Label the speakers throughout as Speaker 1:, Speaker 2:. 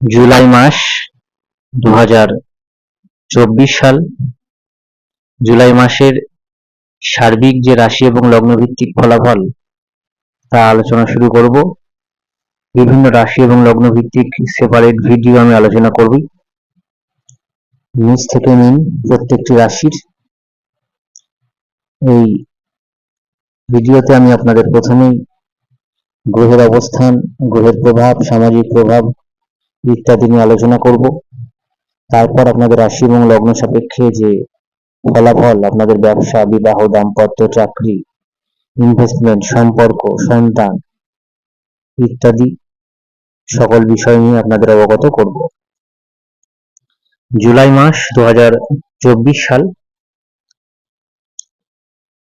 Speaker 1: জুলাই মাস দু হাজার চব্বিশ সাল। জুলাই মাসের সার্বিক যে রাশি এবং লগ্ন ভিত্তিক ফলাফল, তা আলোচনা শুরু করব। বিভিন্ন রাশি এবং লগ্ন ভিত্তিক সেপারেট ভিডিও আমি আলোচনা করব। নিচ থেকে নিন প্রত্যেকটি রাশির। এই ভিডিওতে আমি আপনাদের প্রথমেই গ্রহের অবস্থান, গ্রহের প্রভাব, সামাজিক প্রভাব ইত্যাদি নিয়ে আলোচনা করব। তারপর আপনাদের রাশি এবং লগ্ন সাপেক্ষে যে ফলাফল, আপনাদের ব্যবসা, বিবাহ, দাম্পত্য, চাকরি ইনভেস্টমেন্ট সম্পর্ক, সন্তান ইত্যাদি সকল বিষয় নিয়ে আপনাদের অবগত করব। জুলাই মাস দু হাজার চব্বিশ সাল।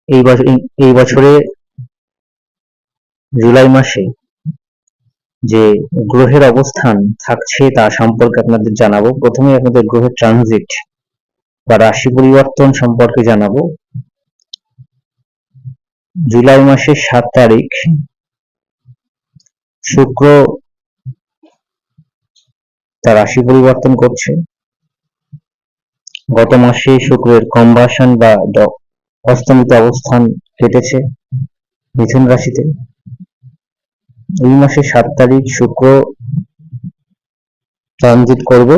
Speaker 1: এই বছর এই বছরে জুলাই মাসে যে গ্রহের অবস্থান থাকছে তা সম্পর্কে আপনাদের জানাব। প্রথমে আপনাদের গ্রহের ট্রানজিট বা রাশি পরিবর্তন সম্পর্কে জানাব। জুলাই মাসের সাত তারিখ, শুক্র তার রাশি পরিবর্তন করছে। গত মাসে শুক্রের কম্বাসন বা অস্তমিত অবস্থান কেটেছে মিথুন রাশিতে। এই মাসের সাত তারিখ শুক্র ট্রানজিট করবে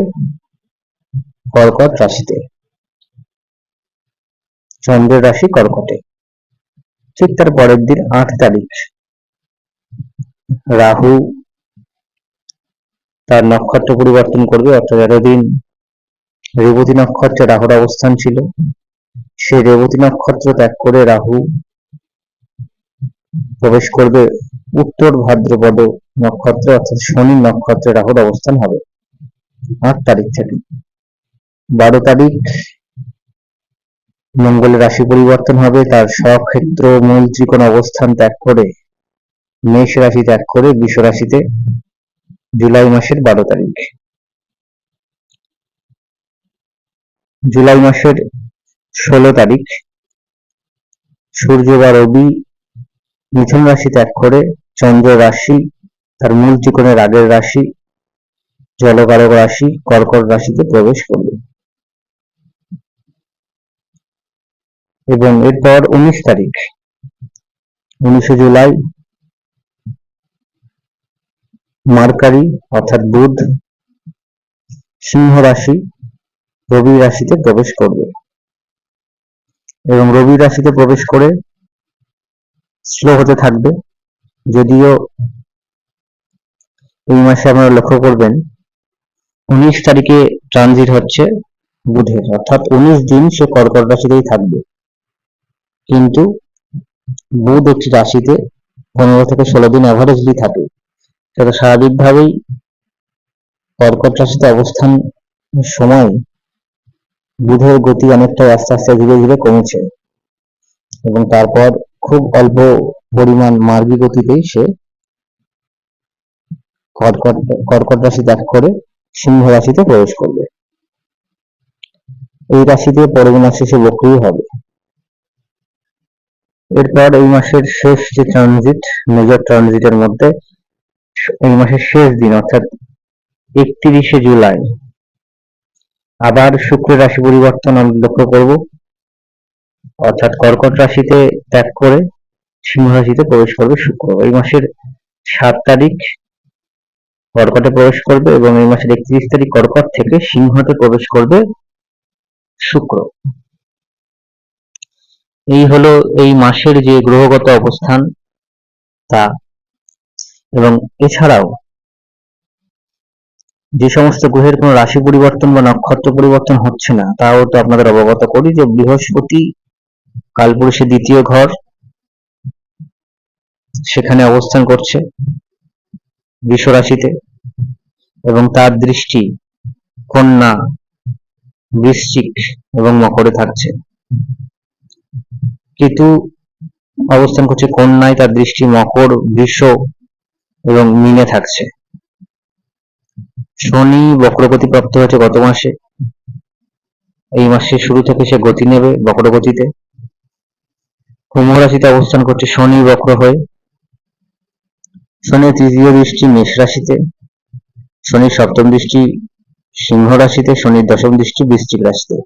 Speaker 1: কর্কট রাশিতে। চন্দ্রের রাশি কর্কটে। ঠিক তার পরের দিন আট তারিখ। রাহু তার নক্ষত্র পরিবর্তন করবে, অর্থাৎ এতদিন রেবতী নক্ষত্রে রাহুর অবস্থান ছিল। সেই রেবতী নক্ষত্র ত্যাগ করে রাহু প্রবেশ করবে উত্তর ভাদ্রপদ নক্ষত্রে অর্থাৎ শনি নক্ষত্রে রাহুর অবস্থান হবে। আট তারিখ থেকে। বারো তারিখ মঙ্গলের রাশি পরিবর্তন হবে। তার স্বক্ষেত্র মূল ত্রিকোণ অবস্থান ত্যাগ করে, মেষ রাশি ত্যাগ করে বৃষ রাশিতে জুলাই মাসের বারো তারিখ। জুলাই মাসের ষোলো তারিখ। সূর্য বা রবি মিথুন রাশি ত্যাগ করে চন্দ্র রাশি, তার মূল ত্রিকোণের আগের রাশি, জলকারক রাশি, কর্কট রাশিতে প্রবেশ করবে। এবং এরপর উনিশ তারিখ, উনিশে জুলাই, মার্কারি, অর্থাৎ বুধ, সিংহ রাশি, রবি রাশিতে প্রবেশ করবে। এবং রবি রাশিতে প্রবেশ করে স্লো হতে থাকবে। যদিও এই মাসে আপনারা লক্ষ্য করবেন, উনিশ তারিখে ট্রানজিট হচ্ছে বুধের, অর্থাৎ উনিশ দিন সে কর্কট রাশিতেই থাকবে। কিন্তু বুধ একটি রাশিতে পনেরো থেকে ষোলো দিন অ্যাভারেজলি থাকে সেটা স্বাভাবিকভাবেই কর্কট রাশিতে অবস্থান সময় বুধের গতি অনেকটাই আস্তে আস্তে ধীরে ধীরে কমেছে। এবং তারপর খুব অল্প পরিমাণ মার্গী গতিতেই সে কর্কট রাশি ত্যাগ করে সিংহ রাশিতে প্রবেশ করবে। এই রাশিতে পরবর্তী মাস শেষে বক্রী হবে। এরপর এই মাসের শেষ যে ট্রানজিট মেজর ট্রানজিটের মধ্যে এই মাসের শেষ দিন, অর্থাৎ একত্রিশে জুলাই, আবার শুক্র রাশি পরিবর্তন আমরা লক্ষ্য করব। অর্থাৎ কর্কট রাশিতে ত্যাগ করে সিংহ রাশিতে প্রবেশ করবে শুক্র। এই মাসের সাত তারিখ কর্কটে প্রবেশ করবে এবং এই মাসের একত্রিশ তারিখ কর্কট থেকে সিংহতে প্রবেশ করবে শুক্র। এই হলো এই মাসের যে গ্রহগত অবস্থান, তা। এবং এছাড়াও যে সমস্ত গ্রহের কোনো রাশি পরিবর্তন বা নক্ষত্র পরিবর্তন হচ্ছে না, তাও তো আপনাদের অবগত করি যে বৃহস্পতি কালপুরুষের দ্বিতীয় ঘর সেখানে অবস্থান করছে রাশিতে এবং তার দৃষ্টি কন্যা বৃশ্চিক এবং মকরে থাকছে। কেতু অবস্থান করছে কন্যায়, তার দৃষ্টি মকর, বৃষ এবং মিনে থাকছে। শনি বক্রগতি প্রাপ্ত হয়েছে গত মাসে। এই মাসের শুরু থেকে সে গতি নেবে বক্রগতিতে। কুম্ভ রাশিতে অবস্থান করছে শনি বক্র হয়ে। শনির তৃতীয় দৃষ্টি মেষ রাশিতে। শনির সপ্তম দৃষ্টি সিংহ রাশিতে শনির দশম দৃষ্টি বৃশ্চিক রাশিতে।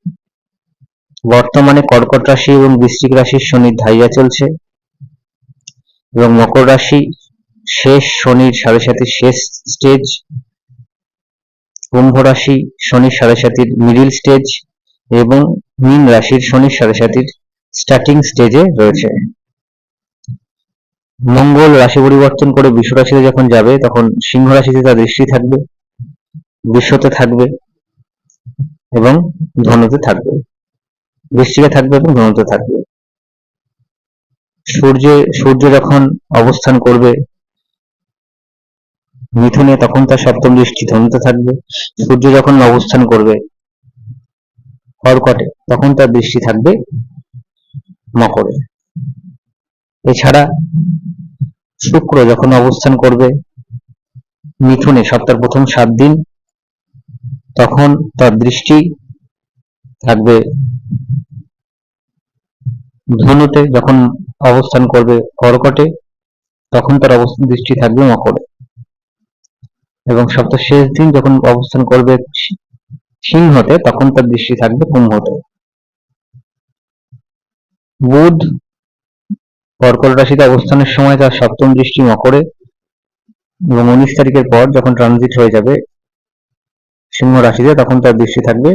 Speaker 1: বর্তমানে কর্কট রাশি এবং বৃশ্চিক রাশির শনির ধাইয়া চলছে এবং মকর রাশি শেষ শনির সাড়ে সাথে শেষ স্টেজ। কুম্ভ রাশি শনির সাড়ে সাতির মিডিল স্টেজ এবং মীন রাশির শনির সাড়ে সাতির স্টার্টিং স্টেজে রয়েছে। মঙ্গল রাশি পরিবর্তন করে বিশ্ব রাশিতে যখন যাবে, তখন সিংহ রাশিতে তার দৃষ্টি থাকবে বিশ্বতে থাকবে এবং ধনুতে থাকবে। বৃষ্টিকে থাকবে এবং ধনুতে থাকবে। সূর্য সূর্য যখন অবস্থান করবে, মিথুনে তখন তার সপ্তম দৃষ্টি ধনুতে থাকবে। সূর্য যখন অবস্থান করবে, কর্কটে তখন তার দৃষ্টি থাকবে মকরে এছাড়া শুক্র যখন অবস্থান করবে মিথুনে সপ্তাহের প্রথম সাত দিন, তখন তার দৃষ্টি থাকবে ধনুতে, যখন অবস্থান করবে কর্কটে, তখন তার অবস্থান দৃষ্টি থাকবে মকরে। এবং সপ্তাহ শেষ দিন যখন অবস্থান করবে সিংহতে, তখন তার দৃষ্টি থাকবে কুম্ভতে। বুধ কর্কট রাশিতে অবস্থানের সময় তার সপ্তম দৃষ্টি মকরে এবং উনিশ তারিখের পর যখন ট্রানজিট হয়ে যাবে সিংহ রাশিতে, তখন তার দৃষ্টি থাকবে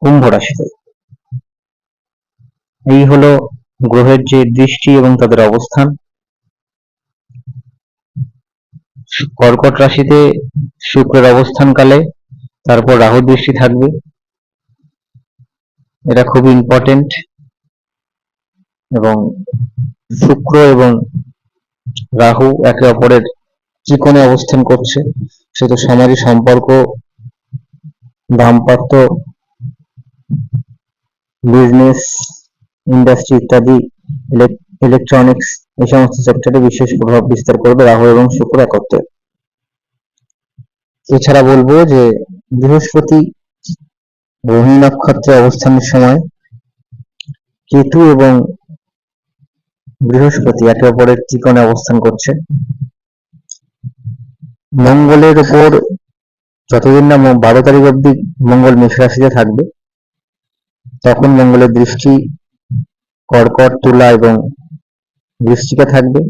Speaker 1: কুম্ভ রাশিতে। এই হলো গ্রহের যে দৃষ্টি এবং তাদের অবস্থান। কর্কট রাশিতে শুক্রের অবস্থানকালে তারপর রাহু দৃষ্টি থাকবে। এটা খুব ইম্পর্টেন্ট এবং শুক্র এবং রাহু একে অপরের ত্রিকোণে অবস্থান করছে। সেটা সমাজে সম্পর্ক, দাম্পত্য বিজনেস ইন্ডাস্ট্রি ইত্যাদি ইলেকট্রনিক্স এই সমস্ত সেক্টরে বিশেষ প্রভাব বিস্তার করবে রাহু এবং শুক্র একত্রে। এছাড়া বলব যে বৃহস্পতি রোহিণী নক্ষত্রে অবস্থানের সময় কেতু এবং বৃহস্পতি একে অপরের ত্রিকোণে অবস্থান করছে। মঙ্গলের উপর যতদিন না বারো তারিখ অব্দি মঙ্গল মেষ রাশিতে থাকবে, তখন মঙ্গলের দৃষ্টি কর্কট, তুলা এবং বৃষ্টিকা থাকবে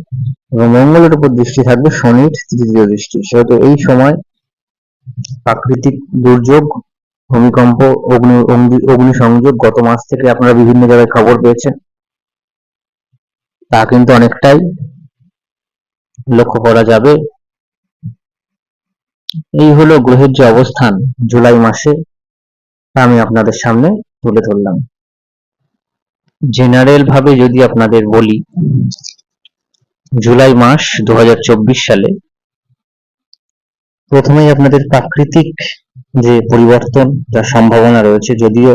Speaker 1: এবং মঙ্গলের উপর দৃষ্টি থাকবে শনির তৃতীয় দৃষ্টি। সেহেতু এই সময় প্রাকৃতিক দুর্যোগ ভূমিকম্প, অগ্নি অগ্নি সংযোগ গত মাস থেকে আপনারা বিভিন্ন জায়গায় খবর পেয়েছেন। তা কিন্তু অনেকটাই লক্ষ্য করা যাবে। এই হলো গ্রহের যে অবস্থান জুলাই মাসে, তা আমি আপনাদের সামনে তুলে ধরলাম। জেনারেল ভাবে যদি আপনাদের বলি, জুলাই মাস দু হাজার চব্বিশ সালে প্রথমেই আপনাদের প্রাকৃতিক যে পরিবর্তন যার সম্ভাবনা রয়েছে, যদিও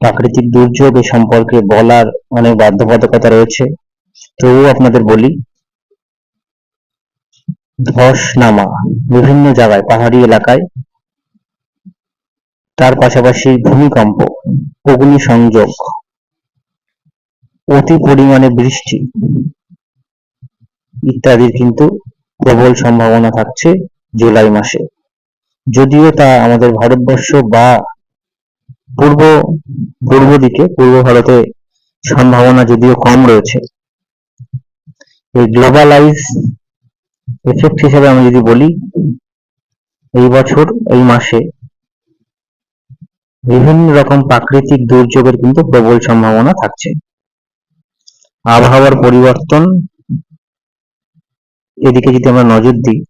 Speaker 1: প্রাকৃতিক দুর্যোগ এ সম্পর্কে বলার অনেক বাধ্যবাধকতা রয়েছে। তবুও আপনাদের বলি ধস নামা বিভিন্ন জায়গায়, পাহাড়ি এলাকায়, তার পাশাপাশি ভূমিকম্প অগ্নি সংযোগ অতি পরিমাণে বৃষ্টি ইত্যাদির কিন্তু প্রবল সম্ভাবনা থাকছে জুলাই মাসে। যদিও তা আমাদের ভারতবর্ষ বা পূর্ব পূর্ব দিকে, পূর্ব ভারতে সম্ভাবনা যদিও কম রয়েছে। এই গ্লোবালাইজ এফেক্ট হিসেবে আমি যদি বলি, এই বছর, এই মাসে বিভিন্ন রকম প্রাকৃতিক দুর্যোগের কিন্তু প্রবল সম্ভাবনা থাকছে। আবহাওয়ার পরিবর্তন, এদিকে যদি আমরা নজর দিই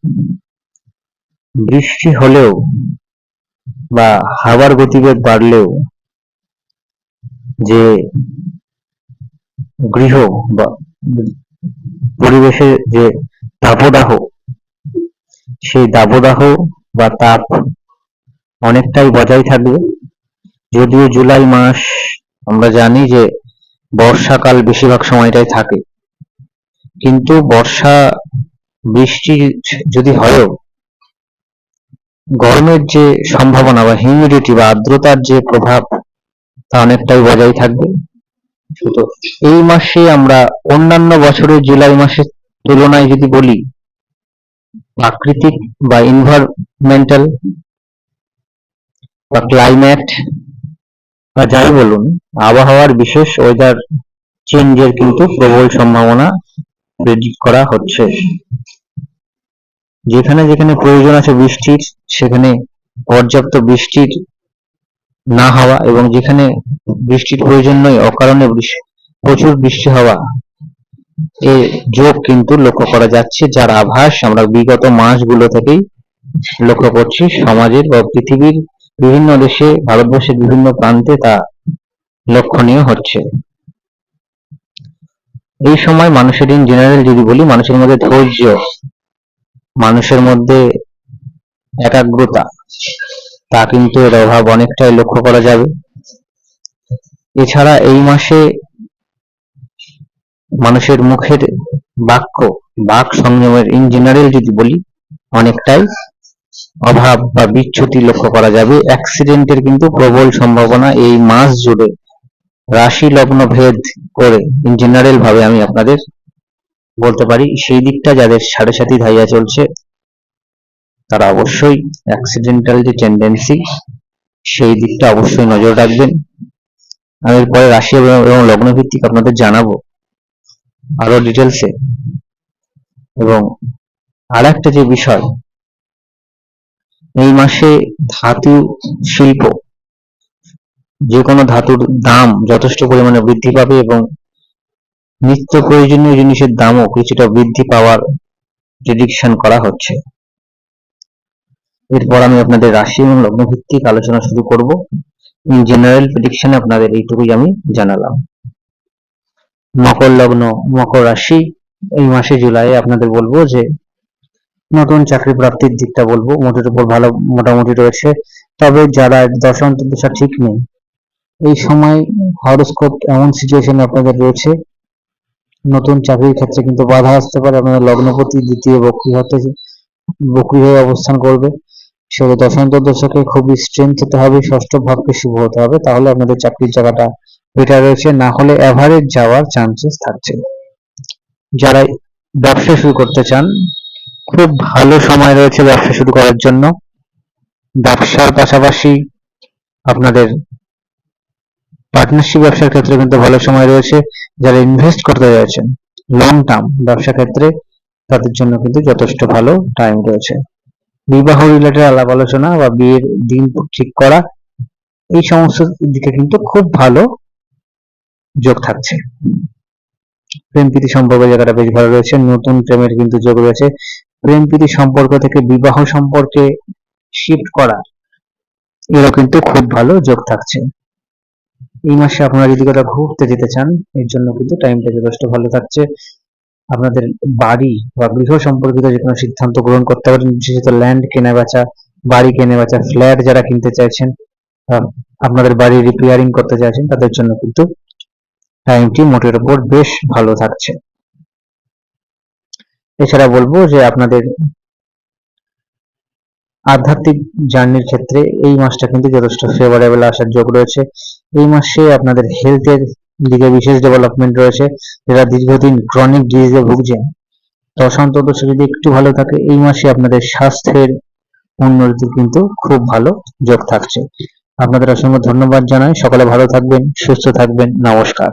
Speaker 1: বৃষ্টি হলেও বা হাওয়ার গতিবেগ বাড়লেও যে গৃহ বা পরিবেশের যে তাপদাহ সেই দাবদাহ বা তাপ অনেকটাই বজায় থাকবে। যদিও জুলাই মাস, আমরা জানি যে বর্ষাকাল বেশিরভাগ সময়টাই থাকে। কিন্তু বর্ষা, বৃষ্টি যদি হয়ও গরমের যে সম্ভাবনা বা হিউমিডিটি বা আর্দ্রতার যে প্রভাব, তা অনেকটাই বজায় থাকবে। এই মাসে আমরা অন্যান্য বছরের জুলাই মাসের তুলনায় যদি বলি, প্রাকৃতিক বা ইনভারমেন্টাল বা ক্লাইমেট বা যাই বলুন, আবহাওয়ার বিশেষ ওয়েদার চেঞ্জের কিন্তু প্রবল সম্ভাবনা প্রেডিক্ট করা হচ্ছে। যেখানে যেখানে প্রয়োজন আছে বৃষ্টির, সেখানে পর্যাপ্ত বৃষ্টির না হওয়া এবং যেখানে বৃষ্টির প্রয়োজন নয়, অকারণে প্রচুর বৃষ্টি হওয়া এর যোগ কিন্তু লক্ষ্য করা যাচ্ছে, যার আভাস আমরা বিগত মাসগুলো থেকেই লক্ষ্য করছি। সমাজের বা পৃথিবীর বিভিন্ন দেশে, ভারতবর্ষের বিভিন্ন প্রান্তে তা লক্ষণীয় হচ্ছে। এই সময় মানুষের ইন জেনারেল যদি বলি, মানুষের মধ্যে ধৈর্য মানুষের মধ্যে একাগ্রতা, তা কিন্তু এর অভাব অনেকটাই লক্ষ্য করা যাবে। এছাড়া এই মাসে মানুষের মুখের বাক্য, বাক সংযমের ইন জেনারেল যদি বলি, অনেকটাই অভাব বা বিচ্যুতি লক্ষ্য করা যাবে। অ্যাক্সিডেন্টের কিন্তু প্রবল সম্ভাবনা এই মাস জুড়ে। রাশি লগ্ন ভেদ করে ইন জেনারেল ভাবে আমি আপনাদের বলতে পারি, সেই দিকটা যাদের সাড়ে সাথী ধাইয়া চলছে, তারা অবশ্যই অ্যাক্সিডেন্টাল যে টেন্ডেন্সি সেই দিকটা অবশ্যই নজর রাখবেন। আমি এরপরে রাশি এবং লগ্ন ভিত্তিক আপনাদের জানাব আরও ডিটেলসে এবং আর একটা যে বিষয়, এই মাসে ধাতু শিল্প, যে কোনো ধাতুর দাম যথেষ্ট পরিমাণে বৃদ্ধি পাবে এবং নিত্য প্রয়োজনীয় জিনিসের দামও কিছুটা বৃদ্ধি পাওয়ার প্রেডিকশন করা হচ্ছে। এরপর আমি আপনাদের রাশি এবং লগ্ন ভিত্তিক আলোচনা শুরু করব। ইন জেনারেল প্রেডিকশনে আপনাদের এইটুকুই আমি জানালাম। মকর লগ্ন, মকর রাশি, এই মাসে জুলাই আপনাদের বলব যে, নতুন চাকরি প্রাপ্তির দিকটা বলব। মোটের উপর ভালো মোটামুটি রয়েছে। তবে যারা দশম দশা ঠিক নেই। এই সময় হরস্কোপ এমন সিচুয়েশন আপনাদের রয়েছে নতুন চাকরির ক্ষেত্রে কিন্তু বাধা আসতে পারে। আপনাদের লগ্নপতি, দ্বিতীয় বক্রী হতে বক্রী হয়ে অবস্থান করবে। সেটা দশান্ত দশাকে খুবই স্ট্রেংথ হতে হবে, ষষ্ঠ ভাবকে শুভ হতে হবে। তাহলে আপনাদের চাকরির জায়গাটা বেটার রয়েছে। না হলে অ্যাভারেজ যাওয়ার চান্সেস থাকছে। যারা ব্যবসা শুরু করতে চান, খুব ভালো সময় রয়েছে ব্যবসা শুরু করার জন্য। ব্যবসার পাশাপাশি আপনাদের পার্টনারশিপ ব্যবসার ক্ষেত্রে কিন্তু ভালো সময় রয়েছে। যারা ইনভেস্ট করতে যাচ্ছেন লং টার্ম ব্যবসা ক্ষেত্রে, তাদের জন্য কিন্তু যথেষ্ট ভালো টাইম রয়েছে। বিবাহ রিলেটেড আলাপ আলোচনা বা বিয়ের দিন ঠিক করা, এই সমস্ত দিকে কিন্তু খুব ভালো যোগ থাকছে। প্রেম প্রীতি সম্পর্ক জায়গাটা বেশ ভালো রয়েছে, নতুন প্রেমের কিন্তু যোগ রয়েছে। প্রেম প্রীতি সম্পর্ক থেকে বিবাহ সম্পর্কে শিফট করা, এরও কিন্তু খুব ভালো যোগ থাকছে। এই মাসে আপনারা যদি কোথাও ঘুরতে যেতে চান, এর জন্য কিন্তু টাইমটা যথেষ্ট ভালো থাকছে। আপনাদের বাড়ি বা গৃহ সম্পর্কিত যে কোনো সিদ্ধান্ত গ্রহণ করতে পারেন, বিশেষত ল্যান্ড কেনা বেচা বাড়ি কেনা বেচা ফ্ল্যাট যারা কিনতে চাইছেন আপনাদের বাড়ি রিপেয়ারিং করতে চাইছেন, তাদের জন্য কিন্তু টাইমটি মোটের উপর বেশ ভালো থাকছে। এছাড়া বলব যে আপনাদের আধ্যাত্মিক জার্নির ক্ষেত্রে এই মাসটা কিন্তু যথেষ্ট ফেভারেবল আসার যোগ রয়েছে। এই মাসে আপনাদের হেলথের দিকে বিশেষ ডেভেলপমেন্ট রয়েছে, যারা দীর্ঘদিন ক্রনিক ডিজিজে ভুগছেন। দশা যদি একটু ভালো থাকে, এই মাসে আপনাদের স্বাস্থ্যের উন্নতির কিন্তু খুব ভালো যোগ থাকছে। আপনাদের অসংখ্য ধন্যবাদ জানাই। সকলে ভালো থাকবেন, সুস্থ থাকবেন। নমস্কার।